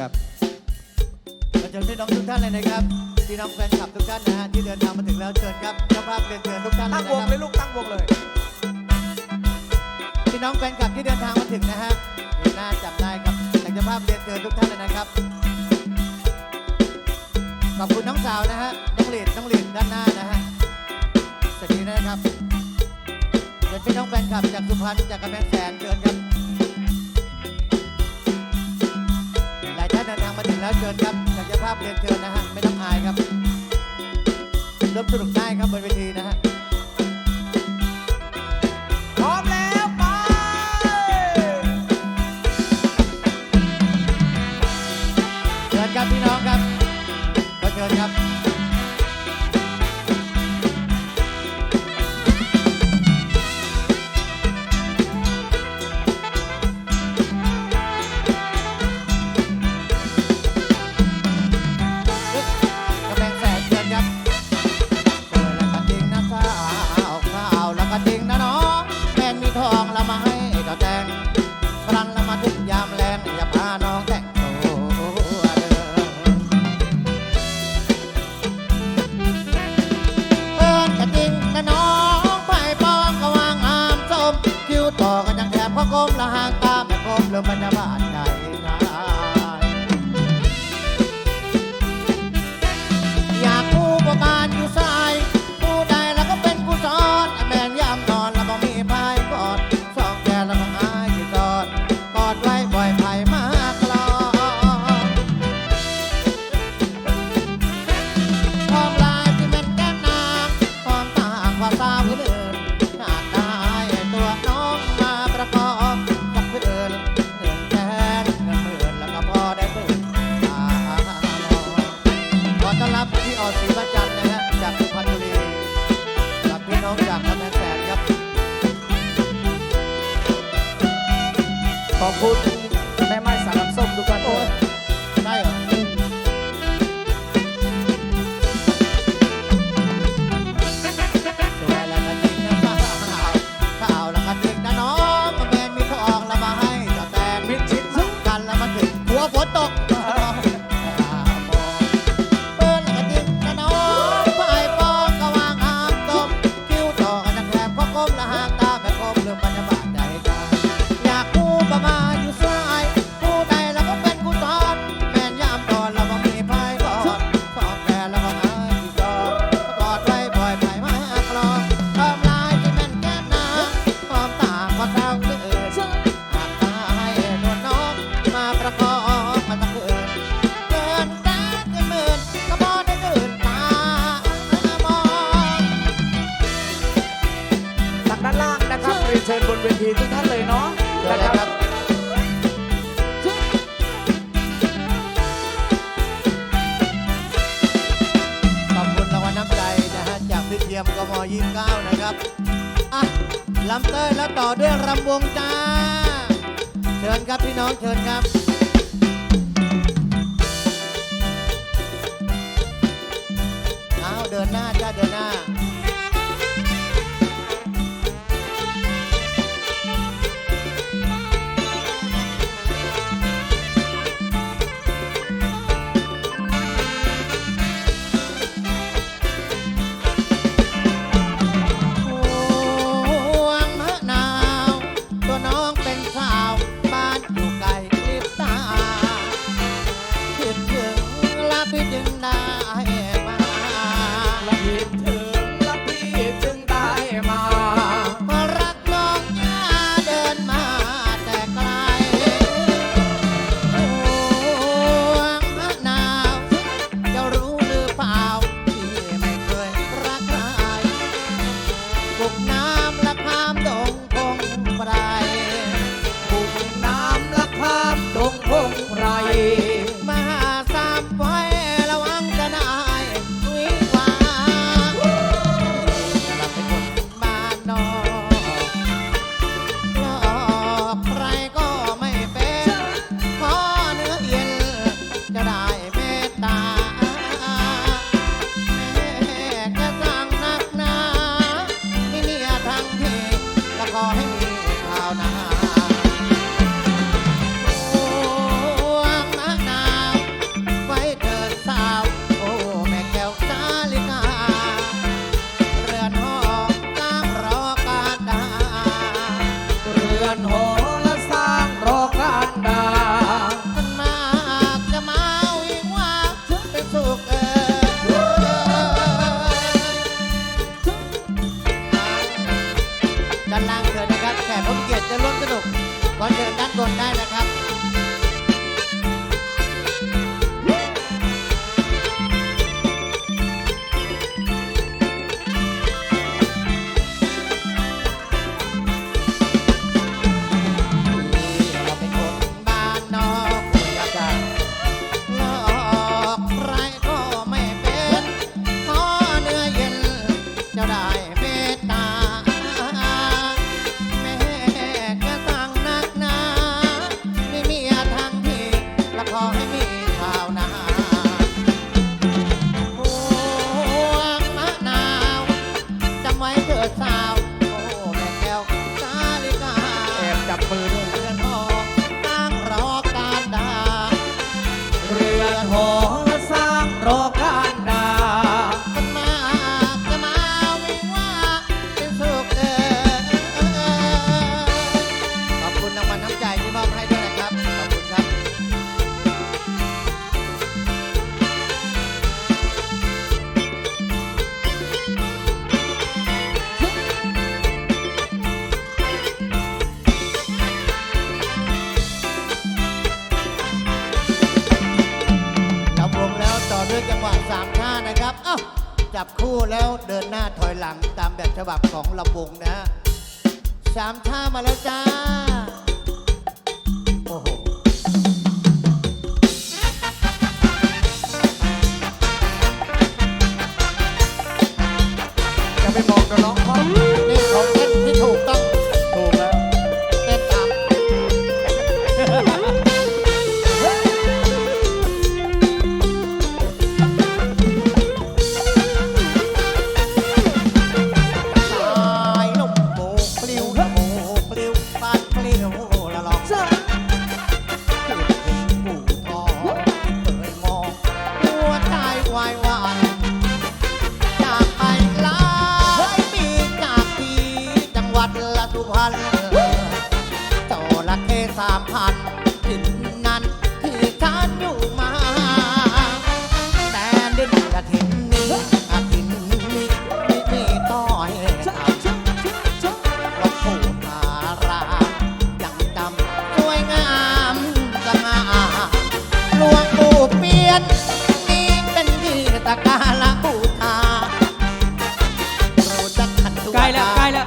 ครับมาเชิญพี่น้องทุกท่านเลยนะครับพี่น้องแฟนคลับทุกท่านนะฮะที่เดินทางมาถึงแล้วเชิญครับเจ้าภาพเรียนเชิญทุกท่านเลตั้ยงนะวงครับเลยลูกตั้งวงเลย พี่น้องแฟนคลับที่เดินทางมาถึงนะฮะเห็นหน้าจับได้ครับแต่เจ้าภาพเรียนเชิญทุกท่านเลยนะครับขอบคุณน้องสาวนะฮะน้องหลีดน้องหลีดด้านหน้านะฮะสวัสดีนะครับเชิญพี่น้องแฟนคลับจากสุพรรณจากกำแพงแสนเชิญครับ ถึงแล้วเชิญครับศักยภาพเรียนเชิญนะฮะไม่ต้องอายครับร่วมสนุกได้ครับบนเวทีนะฮะพร้อมแล้วไปเชิญครับพี่น้องครับขอเชิญครับ คุณแม่ไม้สารน้ำส้มทุกท่านโอ้ นเวทีทุกท่านเลยเนาะเชิญนะเลยคครัรับบขอบคุณรางวัลน้ำใจนะฮะจากพิเทียมกมยี่เก้านะครับอะลำเต้ยแล้วต่อด้วยรำวงจ้า เชิญครับพี่น้องเชิญครับเอาเดินหน้าจ้าเดินหน้า ด้านล่างเถิดนะครับแขกผู้เกียรติจะร่วมสนุกก็เชิญด้านบนได้นะครับ ฉบับของลำวงนะสามท่ามาแล้วจ้าามพันถึงนั้นคือกานอยู่มา แต่เดินกระถิ่นนี้กระถิ่นนี้ไม่มีต่อให้ทำหลวงปู่พารามยังจำสวยงามสง่าหลวงปู่เปลี่ยน นี่เป็นที่ตะกาละบูชารู้จัขันตุใกล้แล้วใกล้แล้ว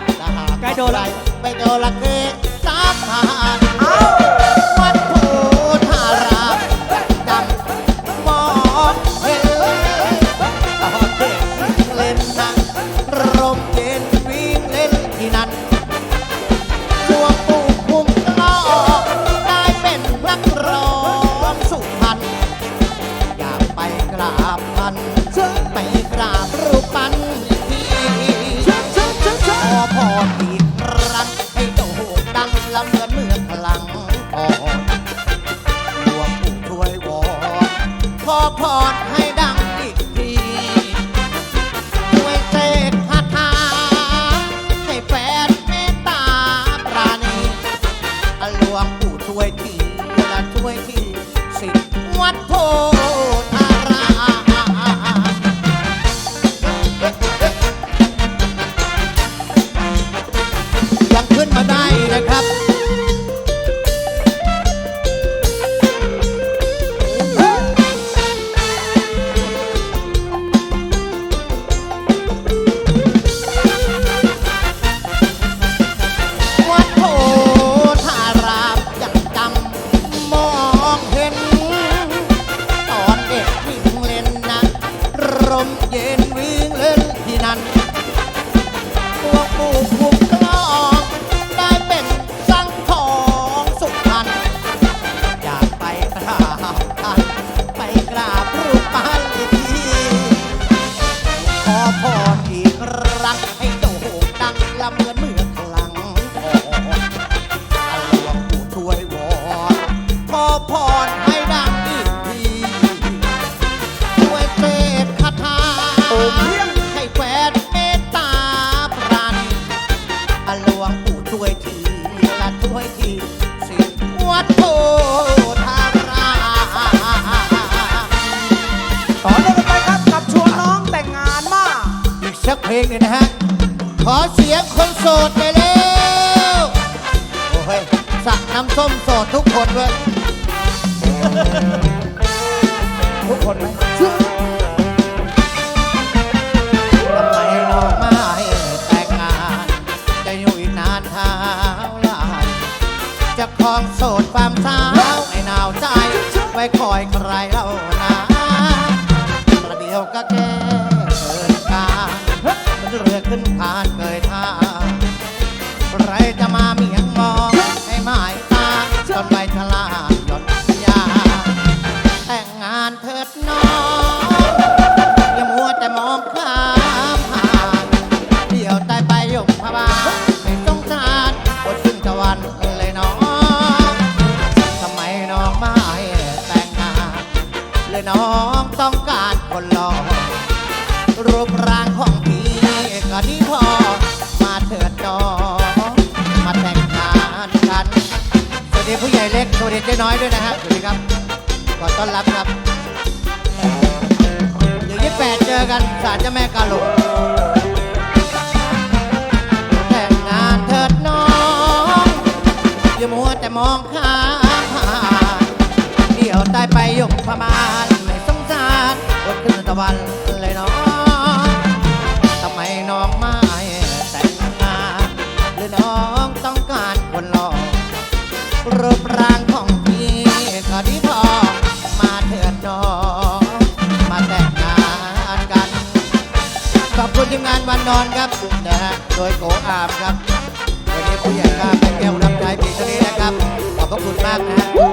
ใกล้โดนละ ไปโดนละ สียงคนโสดไปแล้ว โอ้ยสระน้ำส้มโสดทุกคนเลยทุกคนไหมทำไมนอกไม้แต่งาน จะอนานท้าลายจะคลองโสดความเศร้าให้หนาวใจ ไว้คอยใครเล่านาประเดี๋ยวก็แก้เกินกามันเรือขึ้นผ่าน สงสารอดขึ้นตะวันเลยน้องทำไมน้องไม่แต่งงานเลยน้องต้องการคนหล่อรูปร่างของพี่ก็ดีพอ มาเถิดน้องมาแต่งงานกันสวัสดีผู้ใหญ่เล็กสวัสดีเจ๊น้อยด้วยนะฮะสวัสดีครับขอต้อนรับครับเดี๋ยวยี่แปดเจอกันศาลเจ้าแม่กาหลง มัวแต่มองข้ามผ่านเดี๋ยวตายไปยกพมานไม่สงสารอดขึ้นตะวันเลยน้องทำไมน้องไม่แต่งงานหรือน้องต้องการคนหล่อรูปร่างของพี่ก็ดีพอมาเถิดน้องมาแต่งงานกันขอบคุณทีมงานวันนอนครับนะฮะโดยโกอาบครับ Woo!